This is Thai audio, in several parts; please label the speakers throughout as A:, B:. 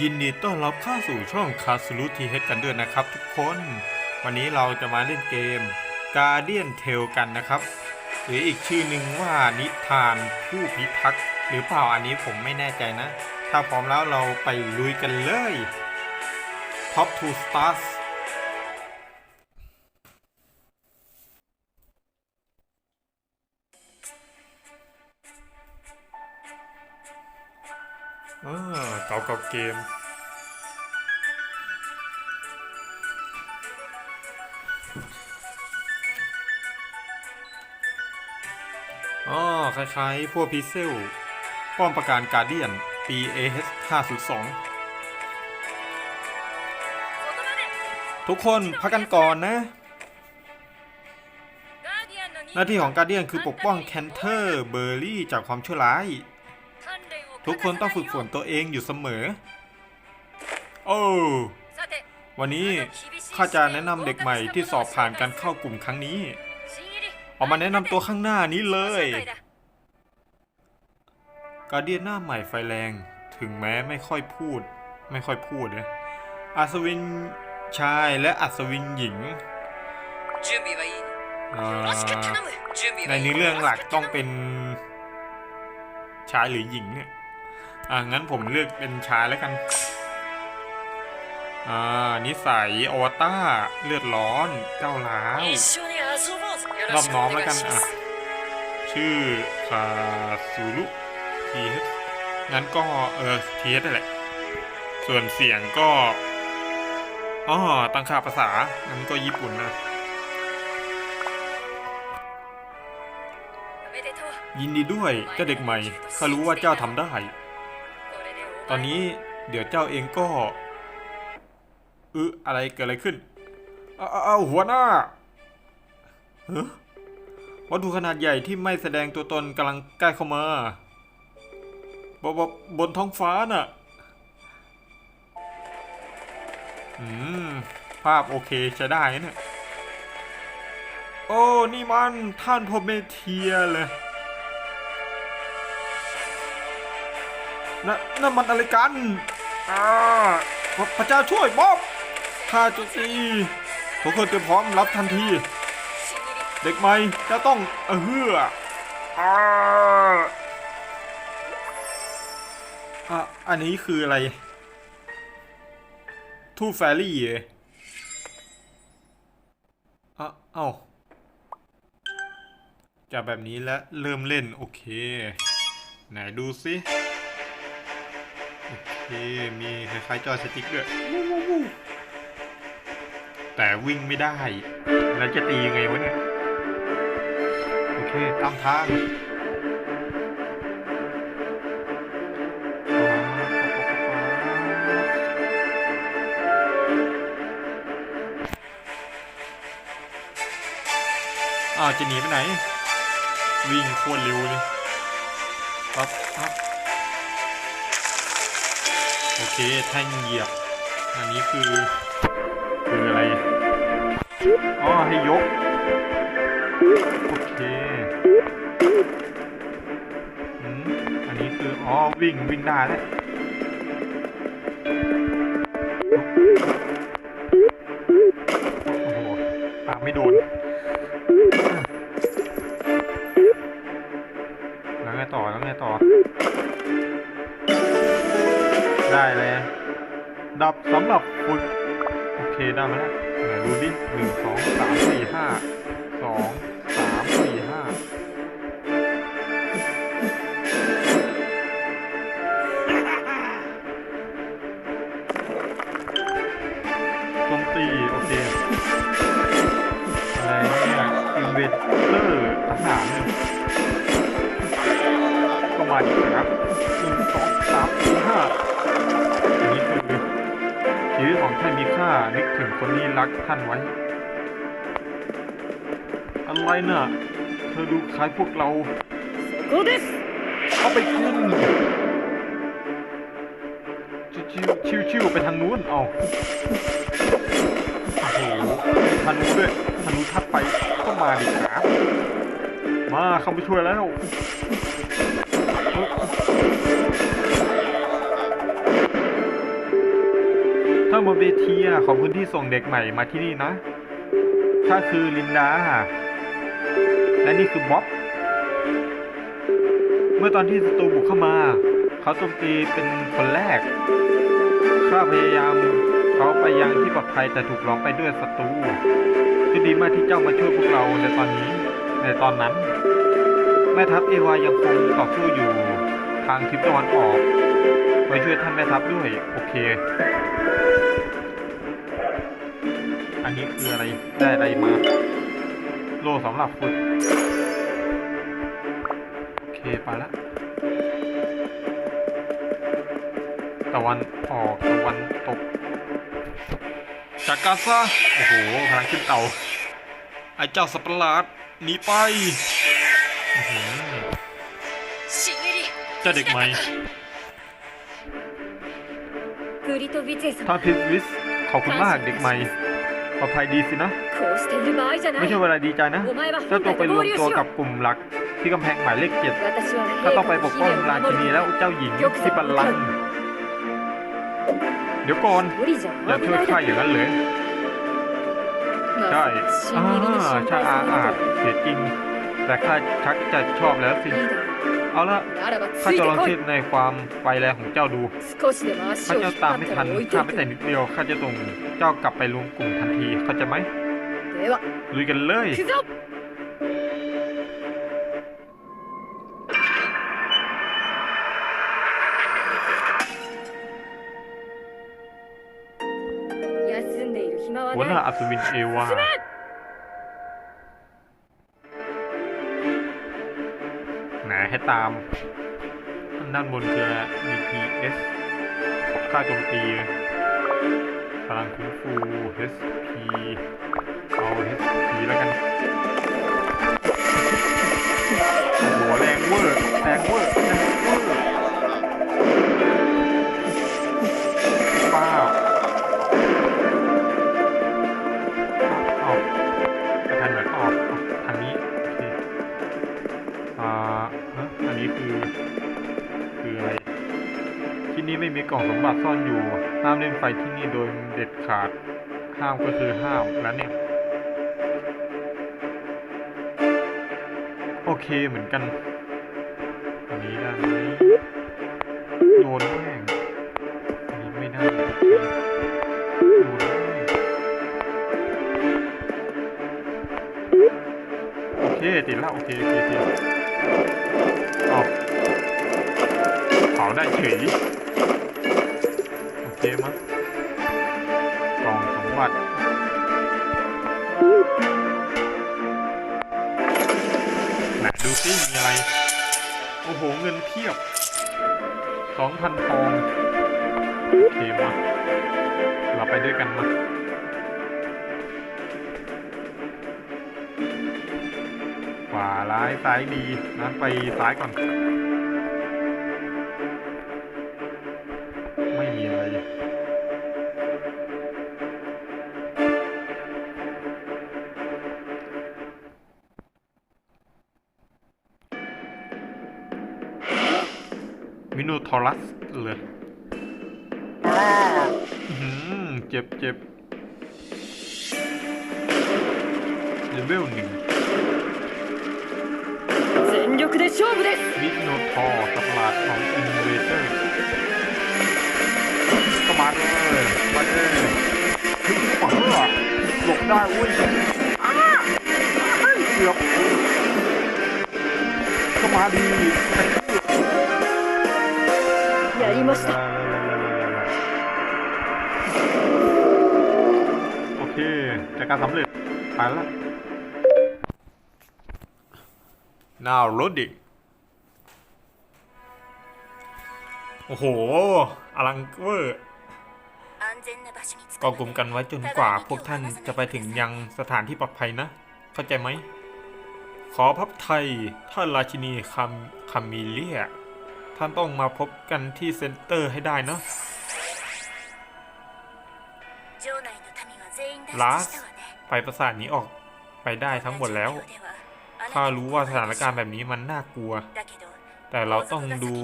A: ยินดีต้อนรับเข้าสู่ช่องคาส u ุทีเฮดกันด้วยนะครับทุกคน วันนี้เราจะมาเล่นเกม Guardian Tale กันนะครับ หรืออีกชื่อหนึ่งว่านิทานผู้พิทักษ์หรือเปล่าอันนี้ผมไม่แน่ใจนะ ถ้าพร้อมแล้วเราไปลุยกันเลย Top 2 Stars ออเก่าเก่าเกม อ๋อ คล้ายๆ พวกพิเซล ป้อมประการการเดียน ปี AH 502 ทุกคนพักกันก่อนนะ หน้าที่ของการเดียนคือปกป้องแคนเทอร์เบอร์รี่จากความชั่วร้าย ทุกคนต้องฝึกฝนตัวเองอยู่เสมอ โอ้วันนี้ข้าจะแนะนำเด็กใหม่ที่สอบผ่านการเข้ากลุ่มครั้งนี้ ออกมาแนะนำตัวข้างหน้านี้เลยกาเดียนหน้าใหม่ไฟแรง ถึงแม้ไม่ค่อยพูด ไม่ค่อยพูดนะอัศวินชายและอัศวินหญิง ในนี้เรื่องหลักต้องเป็นชายหรือหญิงเนี่ย อ่างั้นผมเลือกเป็นชายแล้วกัน อ่า นิสัยอวตาเลือดร้อนเจ้าล้าวรอบน้อมแล้วกันอะ ชื่อคาซูรุทีเงั้นก็เออทีเนั่นแหละ ส่วนเสียงก็อ๋อตั้งค่าภาษางั้นก็ญี่ปุ่นนะยินดีด้วยเจ้าเด็กใหม่ข้ารู้ว่าเจ้าทำได้ ตอนนี้เดี๋ยวเจ้าเองก็อึอะไรเกิดอะไรขึ้นเอาเอาเอหัวหน้าเฮ้วัตถุขนาดใหญ่ที่ไม่แสดงตัวตนกำลังใกล้เข้ามาบบบบนท้องฟ้าน่ะ อืม ภาพโอเคใช้ได้นะเนี่ย โอ้ นี่มันท่านพรหมเมเทียเลย นั่นนั่นมันอะไรกันอ่าพระเจ้าช่วยมอบข้าจุตีทุกคนเตรียมพร้อมรับทันที เด็กใหม่จะต้องเออเฮืออ่าอันนี้คืออะไร ทูแฟรี่เหรออะเอ้าจากแบบนี้แล้วเริ่มเล่น โอเค ไหนดูสิ โอเคมีคล้ายๆจอยสติ๊กด้วยวู้วู้วู้แต่วิ่งไม่ได้ แล้วจะตียังไงวะเนี่ย โอเค ตามทางอ้าวจะหนีไปไหน วิ่งโคตรเร็วเลยปั๊บปั๊บ โอเคแท่งเหยียบ อันนี้คือ คืออะไรอ๋อให้ยก โอเคอันนี้คือ อ๋อ วิ่งวิ่งได้แล้วับสำหรับฝึกโอเคได้ไหนดูดิหนึ่งสองสามสี่ห้าสองสามสี่ห้าโจมตีโอเคอะไรเนี่ยอินเวสเตอร์ทหารเนี่ยก็มาดีครับหนึ่งสองสามสี่ห้า ท่ามีค่านึกถึงคนนี้รักท่านไว้ อะไรน่ะ เธอดูคล้ายพวกเรา
B: กูดิ
A: เขาไปกินชิวๆไปทางนู้นเอาโอ้โหธนูด้วยธนูทัดไปก็มาดิครับมาเข้าไปช่วยแล้ว บนเวทีอะขอบคุณที่ส่งเด็กใหม่มาที่นี่นะข้าคือลินดา และนี่คือบ๊อบ เมื่อตอนที่ศัตรูบุกเข้ามา เขาโจมตีเป็นคนแรก ข้าพยายามเขาไปยังที่ปลอดภัยแต่ถูกล้อมไปด้วยศัตรูคือดีมากที่เจ้ามาช่วยพวกเราในตอนนี้ในตอนนั้น แม่ทัพเอวายังคงต่อสู้อยู่ทางทิศตะวันออก ไปช่วยท่านแม่ทัพด้วย โอเค อันนี้คืออะไร ได้อะไรมา โลสำหรับฟุตโอเค ไปละ ตะวันออกตะวันตก จากกาซาโอ้โหพลังขึ้นเตาไอ้เจ้าสัปหลาดหนีไปจะเด็กใหม่ท่านพิสวิสขอบคุณมากเด็กใหม่ ปลอดภัยดีสินะ ไม่ใช่เวลาดีใจนะถ้าตัวไปรวมตัวกับกลุ่มหลักที่กำแพงหมายเลขเจ็ดข้าต้องไปปกป้องราชินีแล้วเจ้าหญิงสิบัลลังเดี๋ยวก่อนอย่าช่วยข้าอย่างนั้นเลยใช่อ่าชาอาอาจเสียจริง แต่ข้าชักจะชอบแล้วสิ เอาละข้าจะลองชิดในความไวแรงของเจ้าดูถ้าเจ้าตามไม่ทันข้าไม่แต่นิดเดียวข้าจะส่งเจ้ากลับไปรวมกลุ่มทันทีเข้าใจไหมลุยกันเลยหัวหน้าอัศวินเอวา ให้ตาม ด้านบนคือ DPS ค่าโจมตีพลังคุ้มฟู HP เอา HP แล้วกัน หัวแรงเวอร์แรงเวอร์ นี่ไม่มีกล่องสมบัติซ่อนอยู่ห้ามเล่นไฟที่นี่โดยเด็ดขาด ห้ามก็คือห้ามแล้วเนี่ย โอเคเหมือนกัน อันนี้ได้ไหมโดนแม่งอันนี้ไม่ได้โอเคโดนโอเคติดแล้วโอเคโอเคโอเคเอาเผาได้เฉย โอเคมั้งกล่องสมบัติหนดูซิมีอะไร โอ้โห เงินเพียบสองพันทองโอเคมาเราไปด้วยกันมาขวาร้ายซ้ายดีนะไปซ้ายก่อน นูทอรัสเลยเจ็บเจ็บเลเวลหนึ่งมิโนทอร์สัตว์ประหลาดของอินเวเตอร์ปก็มาเลยมาเลยถึงฝั่งหลบได้เว้ยเกือบก็มาดี
B: ました
A: โอเคจากการสำเร็จไปละ now loading โอ้โห อลังเวอร์
B: 安全な場所に着
A: กองกลุ่มกันไว้จนกว่าพวกท่านจะไปถึงยังสถานที่ปลอดภัยนะ เข้าใจไหม ขอพับไทย ท่านราชินีคำคามิเลีย ท่านต้องมาพบกันที่เซ็นเตอร์ให้ได้เนาะ
B: ลาส
A: ไปประสาทนี้ออกไปได้ทั้งหมดแล้วข้ารู้ว่าสถานการณ์แบบนี้มันน่ากลัว แต่เราต้องดู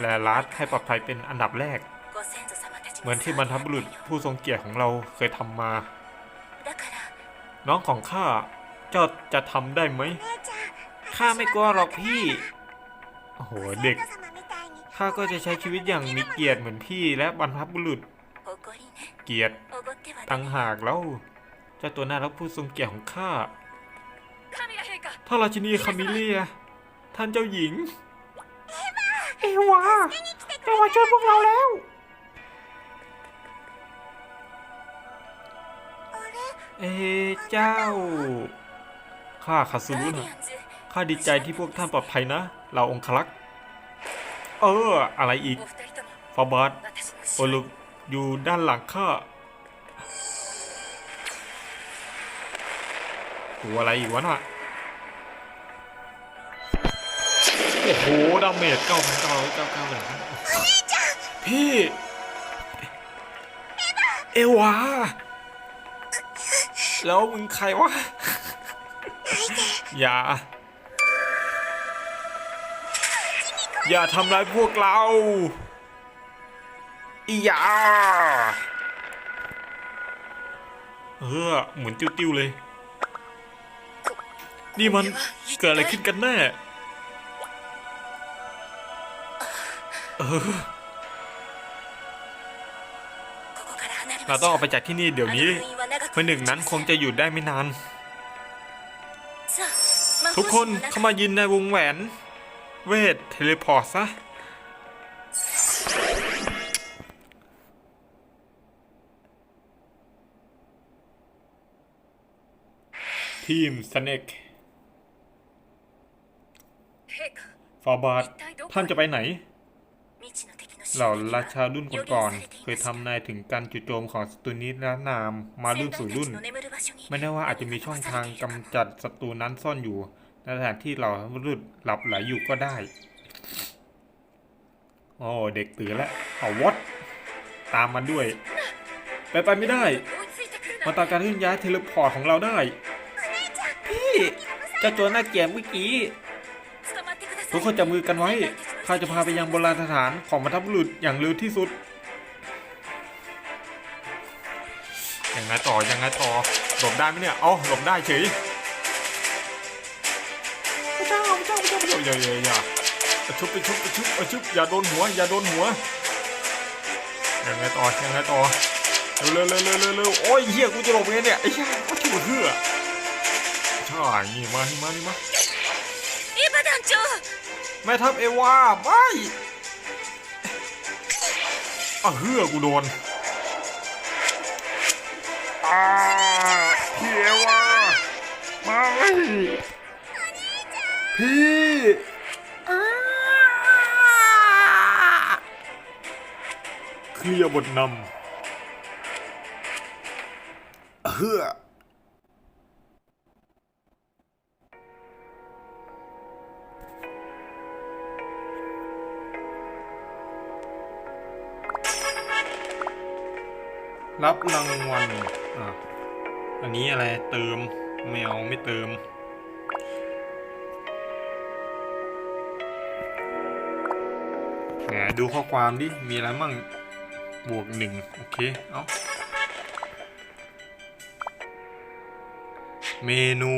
A: แลลาสให้ปลอดภัยเป็นอันดับแรก เหมือนที่บรรพบุรุษผู้ทรงเกียรติของเราเคยทำมา น้องของข้าเจ้าจะทำได้ไหมข้าไม่กลัวหรอกพี่ โอ้โห เด็ก ข้าก็จะใช้ชีวิตอย่างมีเกียรติเหมือนพี่และบรรพบุรุษ เกียรติตังหากแล้วเจ้าตัวหน้ารับผู้ทรงเกียรติของข้าท่าราชินีคามิเลีย ท่านเจ้าหญิง เอวาเอวาช่วยพวกเราแล้ว เอเจ้า ข้าคาซูรุนะข้าดีใจที่พวกท่านปลอดภัยนะ เราองครักษ เออ อะไรอีกฟาบาสโอลุกอยู่ด้านหลังข้าตัวอะไรอีกวะน่ะโอ้โหดาเมจเก้าพันเก้าร้อยเก้าเก้าเลยพี่ เอวา แล้วมึงใครวะ อย่า อย่าทำร้ายพวกเราอียาเออเหมือนติ้วๆเลย นี่มันเกิดอะไรขึ้นกันแน่เออเราต้องออกไปจากที่นี่เดี๋ยวนี้คนหนึ่งนั้นคงจะอยู่ได้ไม่นาน ทุกคนเข้ามายินในวงแหวน เวทเทเลพอร์ตซะทีมสเน็กฟอร์บาทท่านจะไปไหน เหล่าราชารุ่นก่อนๆเคยทำนายถึงการจุโจมของศัตรูนี้และนามมารุ่นสู่รุ่น ไม่แน่ว่าอาจจะมีช่องทางกำจัดศัตรูนั้นซ่อนอยู่ นสถานที่เรามืดหลับไหลอยู่ก็ได้ โอ้เด็กตื่นแล้วเอาวอตตามมันด้วย ไปไปไม่ได้มาตาการเคลื่นย้ายเทเลพอร์ตของเราได้ พี่เจ้าตัวหน้าเกียมเมื่อกี้ทุกคนจับมือกันไว้ข้าจะพาไปยังโบราณสถานของบรรพบุรุษอย่างเร็วที่สุดยังไงต่อยังไงต่อหลบได้ไหมเนี่ยเอ้าหลบได้เฉย อย่าอย่าอย่าชุบไปชุบไปชุบไปชุบอย่าโดนหัวอย่าโดนหัวยังไงต่อยังไงต่อเร็วเร็วเร็วเร็วเร็วโอ้ยเฮียกูจะหลบไงเนี่ยไอ้เฮียกูถูกเพื่อใช่นี่มานี่มานี่มา
B: อีบดันจู
A: แม่ทัพเอวาไปอะเฮือกูโดนอ่าพี่เอวามาพี่ เคลียร์บทนำเฮือรับรางวัลอะอันนี้อะไรเติมไม่เอาไม่เติม แหมดูข้อความดิ มีอะไรมั่ง บวกหนึ่งโอเค เอาเมนู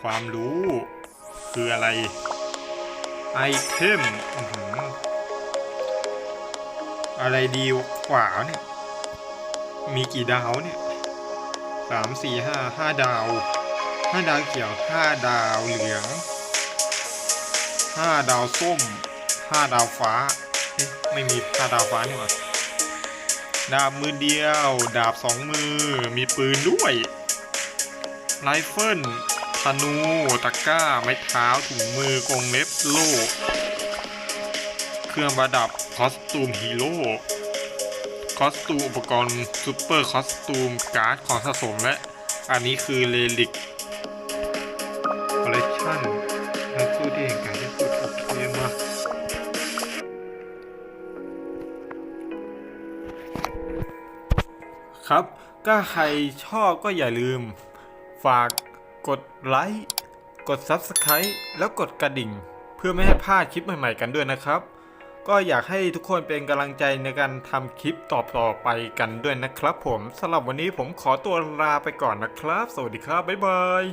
A: ความรู้ คืออะไร ไอเทมอะไรดีกว่าเนี่ย มีกี่ดาวเนี่ยสามสี่ห้าห้าดาวห้าดาวเขียวห้าดาวเหลืองห้าดาวส้มห้าดาวฟ้า ไม่มีห้าดาวฟ้านี่หว่า ดาบมือเดียว ดาบสองมือ มีปืนด้วยไรเฟิลธนูตะกร้า ไม้เท้าถุงมือกงเล็บโล่เครื่องประดับคอสตูมฮีโร่คอสตูมอุปกรณ์ซูเปอร์คอสตูมการ์ดของสะสมและ อันนี้คือเลลิก ครับ ก็ใครชอบก็อย่าลืม ฝากกดไลค์กด Subscribe แล้วกดกระดิ่ง เพื่อไม่ให้พลาดคลิปใหม่ ๆ กันด้วยนะครับ ก็อยากให้ทุกคนเป็นกำลังใจในการทำคลิปต่อๆไปกันด้วยนะครับ ผมสำหรับวันนี้ผมขอตัวลาไปก่อนนะครับ สวัสดีครับบ๊ายบาย